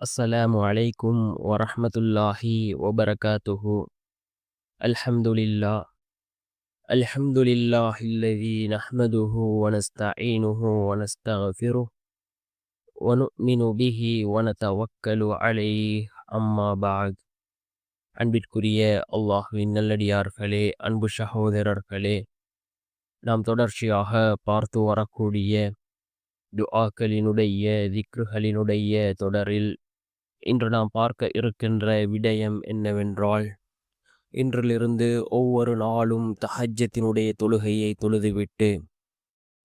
السلام عليكم ورحمة الله وبركاته الحمد لله الحمد لله الذي نحمده ونستعينه ونستغفره ونؤمن به ونتوكل عليه أما بعد அன்பிற்குரிய அல்லாஹுவின் நல்லடியார்களே அன்பு சகோதரர்களே நாம் தொடர்ச்சியாக பார்த்து வரக்கூடிய துஆக்களினுடைய திக்ருகளினுடைய தொடரில் இன்று நாம் பார்க்க இருக்கின்ற விடயம் என்னவென்றால் இன்றிலிருந்து ஒவ்வொரு நாளும் தஹஜத்தினுடைய தொழுகையை தொழுதுவிட்டு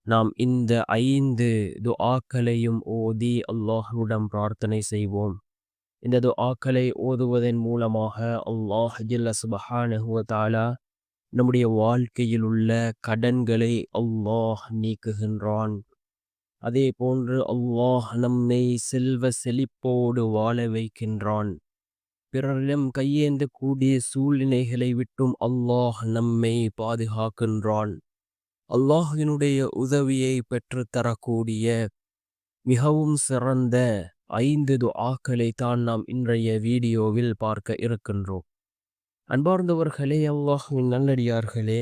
நாம் இந்த ஐந்து துஆக்களையும் ஓதி அல்லாஹுடன் பிரார்த்தனை செய்வோம். இந்த துஆக்களை ஓதுவதன் மூலமாக அல்லாஹ் ஜில்ல சுபஹானஹுவ நம்முடைய வாழ்க்கையில் உள்ள கடன்களை அல்லாஹ் நீக்குகின்றான். அதே போன்று அல்லாஹ் நம்மை செல்வ செழிப்போடு வாழ வைக்கின்றான். பிறரிடம் கையேந்த கூடிய சூழ்நிலைகளை விட்டும் அல்லாஹ் நம்மை பாதுகாக்கின்றான். அல்லாஹினுடைய உதவியை பெற்று தரக்கூடிய மிகவும் சிறந்த ஐந்து துஆக்களை தான் நாம் இன்றைய வீடியோவில் பார்க்க இருக்கின்றோம். அன்பார்ந்தவர்களே அல்லாஹின் நல்லடியார்களே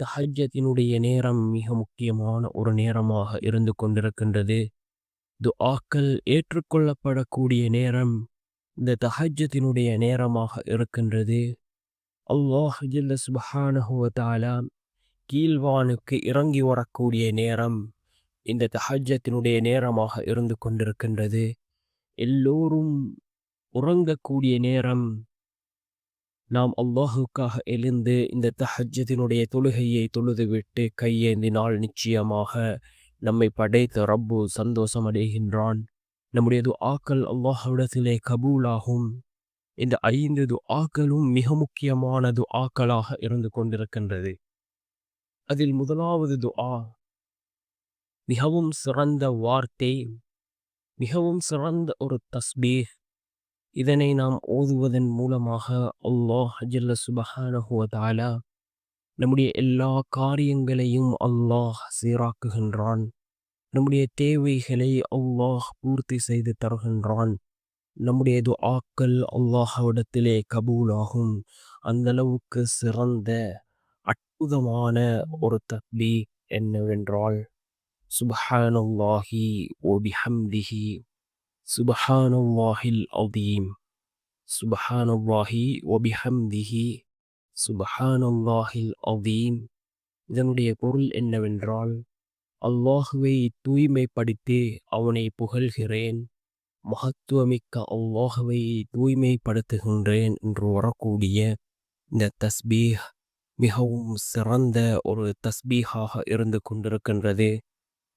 தஹஜத்தினுடைய நேரம் மிக முக்கியமான ஒரு நேரமாக இருந்து கொண்டிருக்கின்றது. துஆக்கள் ஏற்றுக்கொள்ளப்படக்கூடிய நேரம் இந்த தஹஜத்தினுடைய நேரமாக இருக்கின்றது. அல்லாஹ் ஜில்ல சுபஹானஹுவதாலா கீழ்வானுக்கு இறங்கி வரக்கூடிய நேரம் இந்த தஹஜத்தினுடைய நேரமாக இருந்து கொண்டிருக்கின்றது. எல்லோரும் உறங்கக்கூடிய நேரம் நாம் அல்லாஹுக்காக எழுந்து இந்த தஹஜத்தினுடைய தொழுகையை தொழுதுவிட்டு கையேந்தினால் நிச்சயமாக நம்மை படைத்த ரப்பு சந்தோஷம் அடைகின்றான். நம்முடைய துஆக்கள் அல்லாஹுடத்திலே கபூலாகும். இந்த ஐந்து துஆக்களும் மிக முக்கியமான துஆக்களாக இருந்து கொண்டிருக்கின்றது. அதில் முதலாவது துஆ மிகவும் சிறந்த வார்த்தை மிகவும் சிறந்த ஒரு தஸ்பீஹ் இதனை நாம் ஓதுவதன் மூலமாக அல்லாஹ் ஜல்ல சுபஹானஹுவதாலா நம்முடைய எல்லா காரியங்களையும் அல்லாஹ் சீராக்குகின்றான். நம்முடைய தேவைகளை அல்லாஹ் பூர்த்தி செய்து தருகின்றான். நம்முடைய துஆக்கள் அல்லாஹவிடத்திலே கபூலாகும். அந்த அளவுக்கு சிறந்த அற்புதமான ஒரு தக்பி என்னவென்றால் சுபஹானல்லாஹி ஓபிஹம்திஹி சுபஹானல்லாஹில் அதீம் சுபஹானல்லாஹி ஒபிஹம்திஹி சுபஹானல்லாஹில் அதீம் இதனுடைய பொருள் என்னவென்றால் அல்லாஹுவை தூய்மைப்படுத்தி அவனை புகழ்கிறேன். மகத்துவமிக்க அல்லாஹுவை தூய்மைப்படுத்துகின்றேன் என்று வரக்கூடிய இந்த தஸ்பீஹ் மிகவும் சிறந்த ஒரு தஸ்பீஹாக இருந்து கொண்டிருக்கின்றது.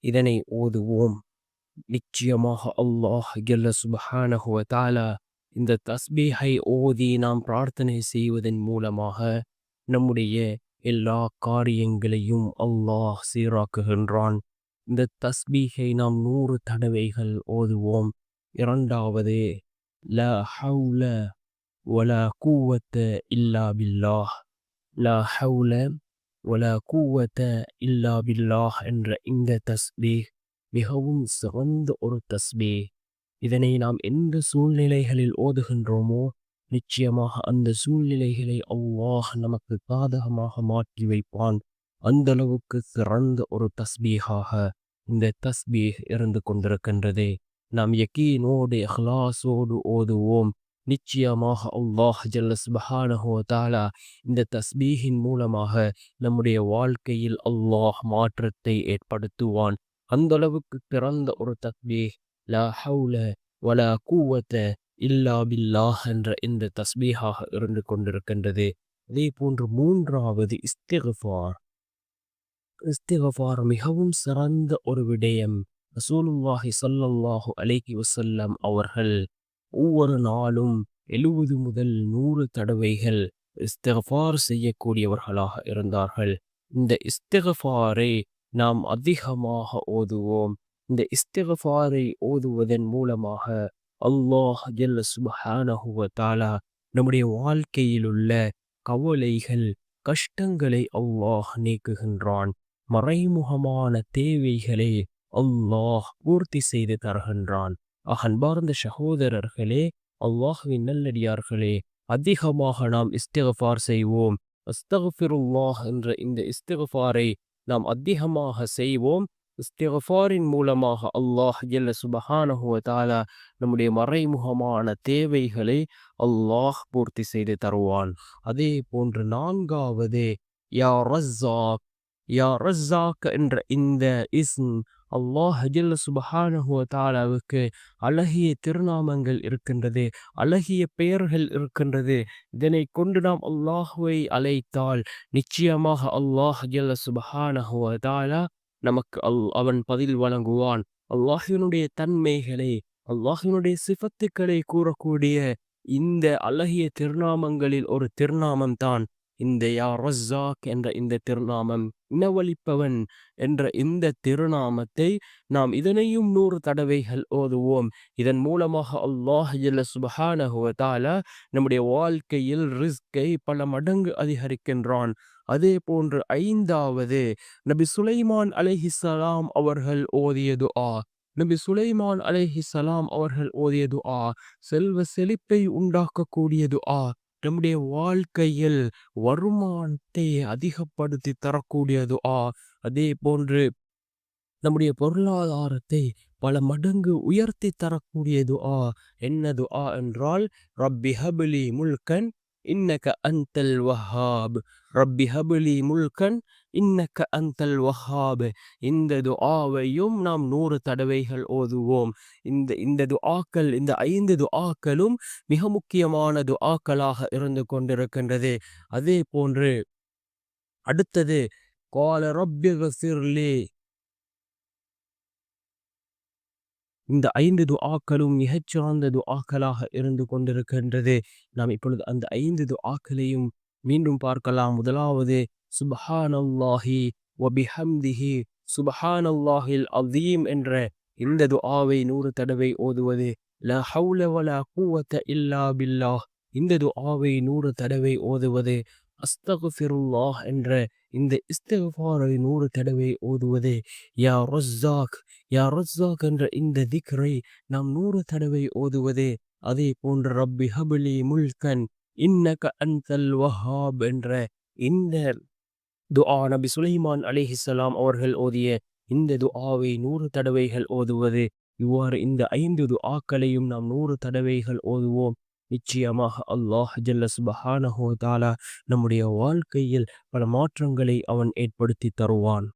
இதனை ஓதுவோம். நிச்சயமாக அல்லாஹ் ஜல்ல சுபஹானஹுவ தாலா இந்த தஸ்பீஹை ஓதி நாம் பிரார்த்தனை செய்வதன் மூலமாக நம்முடைய எல்லா காரியங்களையும் அல்லாஹ் சீராக்குகின்றான். இந்த தஸ்பீஹை நாம் நூறு தடவைகள் ஓதுவோம். இரண்டாவது ல ஹவுல ஒல கூவத்த இல்லா பில்லாஹ். ல ஹவுல ஒல கூவத்த இல்லா பில்லாஹ் என்ற இந்த தஸ்பீஹ் மிகவும் சிறந்த ஒரு தஸ்பே. இதனை நாம் எந்த சூழ்நிலைகளில் ஓதுகின்றோமோ நிச்சயமாக அந்த சூழ்நிலைகளை அவ்வாஹ் நமக்கு சாதகமாக மாற்றி வைப்பான். அந்த அளவுக்கு சிறந்த ஒரு தஸ்பீகாக இந்த தஸ்பீஹ் இருந்து கொண்டிருக்கின்றது. நாம் யக்கீனோடு இஹ்லாஸோடு ஓதுவோம். நிச்சயமாக அல்லாஹ் ஜல்லஸ் பஹானஹோ தாலா இந்த தஸ்பீஹின் மூலமாக நம்முடைய வாழ்க்கையில் அல்லாஹ் மாற்றத்தை ஏற்படுத்துவான். அந்த அளவுக்கு பிறந்த ஒரு தஸ்பீஹ் லா ஹவுல வலா கூவத்த இல்லா பில்லாஹ் என்ற இந்த தஸ்பீஹாக இருந்து கொண்டிருக்கின்றது. அதே போன்று மூன்றாவது இஸ்திகஃபார். இஸ்திகஃபார் மிகவும் சிறந்த ஒரு விடயம். ரசூலுல்லாஹி ஸல்லல்லாஹு அலைஹி வசல்லம் அவர்கள் ஒவ்வொரு நாளும் எழுபது முதல் நூறு தடவைகள் இஸ்திகஃபார் செய்யக்கூடியவர்களாக இருந்தார்கள். இந்த இஸ்திகஃபாரை நாம் அதிகமாக ஓதுவோம். இந்த இஸ்திகஃபாரை ஓதுவதன் மூலமாக அல்லாஹ் ஜல்ல சுபஹானஹு நம்முடைய வாழ்க்கையில் உள்ள கவலைகள் கஷ்டங்களை அல்லாஹ் நீக்குகின்றான். மறைமுகமான தேவைகளை அல்லாஹ் பூர்த்தி செய்து தருகின்றான். அன்பார்ந்த சகோதரர்களே அல்லாஹுவின் நல்லடியார்களே அதிகமாக நாம் இஸ்திகஃபார் செய்வோம். அஸ்தகஃபிருல்லாஹ் என்ற இந்த இஸ்திகஃபாரை நாம் அதிகமாக செய்வோம். இஸ்திகஃபாரின் மூலமாக அல்லாஹ் ஜல்ல சுபஹானஹு தாலா நம்முடைய மறைமுகமான தேவைகளை அல்லாஹ் பூர்த்தி செய்து தருவான். அதே போன்று நான்காவது யா ரஸ்ஸாக் யா ரஸ்ஸாக் என்ற இந்த இஸ்ம் அல்லாஹ் ஜல்ல சுபஹானஹுவ தாலாவுக்கு அழகிய திருநாமங்கள் இருக்கின்றது அழகிய பெயர்கள் இருக்கின்றது. இதனை கொண்டு நாம் அல்லாஹுவை அழைத்தால் நிச்சயமாக அல்லாஹ் ஜல்ல சுபஹானஹுவ தாலா நமக்கு அல் அவன் பதில் வழங்குவான். அல்லாஹினுடைய தன்மைகளை அல்லாஹினுடைய சிஃபத்துக்களை கூறக்கூடிய இந்த அழகிய திருநாமங்களில் ஒரு திருநாமம் தான் இந்த யா ரஸ்ஸாக் என்ற இந்த திருநாமம் இனவழிப்பவன் என்ற இந்த திருநாமத்தை நாம் இதனையும் நூறு தடவைகள் ஓதுவோம். இதன் மூலமாக அல்லாஹ் ஜல்ல நம்முடைய வாழ்க்கையில் ரிஸ்கை பல மடங்கு அதிகரிக்கின்றான். அதே போன்று ஐந்தாவது நபி சுலைமான் அலைஹிஸ்ஸலாம் அவர்கள் ஓதியது ஆ நபி சுலைமான் அலைஹிஸ்ஸலாம் அவர்கள் ஓதியது ஆ செல்வ செழிப்பை உண்டாக்கக்கூடியது ஆ நம்முடைய வாழ்க்கையில் வருமானத்தை அதிகப்படுத்தி தரக்கூடியது. ஆ அதே போன்று நம்முடைய பொருளாதாரத்தை பல மடங்கு உயர்த்தி தரக்கூடியது. ஆ என்னது? ஆ என்றால் ரப்பி ஹபிலி முல்கன் இன்னக அந்தல் வஹாப் ரப்பி ஹப்லி முல்கன் இன்னக்க அந்தல் வஹாப் இந்த துஆவையும் நாம் நூறு தடவைகள் ஓதுவோம். இந்த இந்த துஆக்கள் இந்த ஐந்து துஆக்களும் மிக முக்கியமான துஆக்களாக இருந்து கொண்டிருக்கின்றது. அதே போன்று அடுத்தது கால ரப்பி கஃபிர்லி இந்த ஐந்து துஆக்களும் மிகச்சிறந்த துஆக்களாக இருந்து கொண்டிருக்கின்றது. நாம் இப்பொழுது அந்த ஐந்து துஆக்களையும் மீண்டும் பார்க்கலாம். முதலாவது சுபஹானல்லாஹி வபிஹம்திஹி சுபஹானல்லாஹில் அதீம் என்ற இந்த துஆவை நூறு தடவை ஓதுவது. ல ஹவுல வல குவத்த இல்லா பில்லாஹ் இந்த துஆவை நூறு தடவை ஓதுவது. அஸ்தகுஃபிருல்லாஹ் என்ற இந்த இஸ்தகுஃபாரை நூறு தடவை ஓதுவது. யா ரொஸ்ஸாக் யா ரஸ்ஸாக் என்ற இந்த திக்ரை நாம் நூறு தடவை ஓதுவது. அதே போன்ற ரப்பி ஹபிலி முல்கன் இன்னக அந்தல் வஹாப் என்ற இந்த துஆ நபி சுலைமான் அலிஹிசலாம் அவர்கள் ஓதிய இந்த துஆவை நூறு தடவைகள் ஓதுவது. இவ்வாறு இந்த ஐந்து துஆக்களையும் நாம் நூறு தடவைகள் ஓதுவோம். நிச்சயமாக அல்லாஹ் ஜல்ல சுபஹானஹு தாலா நம்முடைய வாழ்க்கையில் பல மாற்றங்களை அவன் ஏற்படுத்தி தருவான்.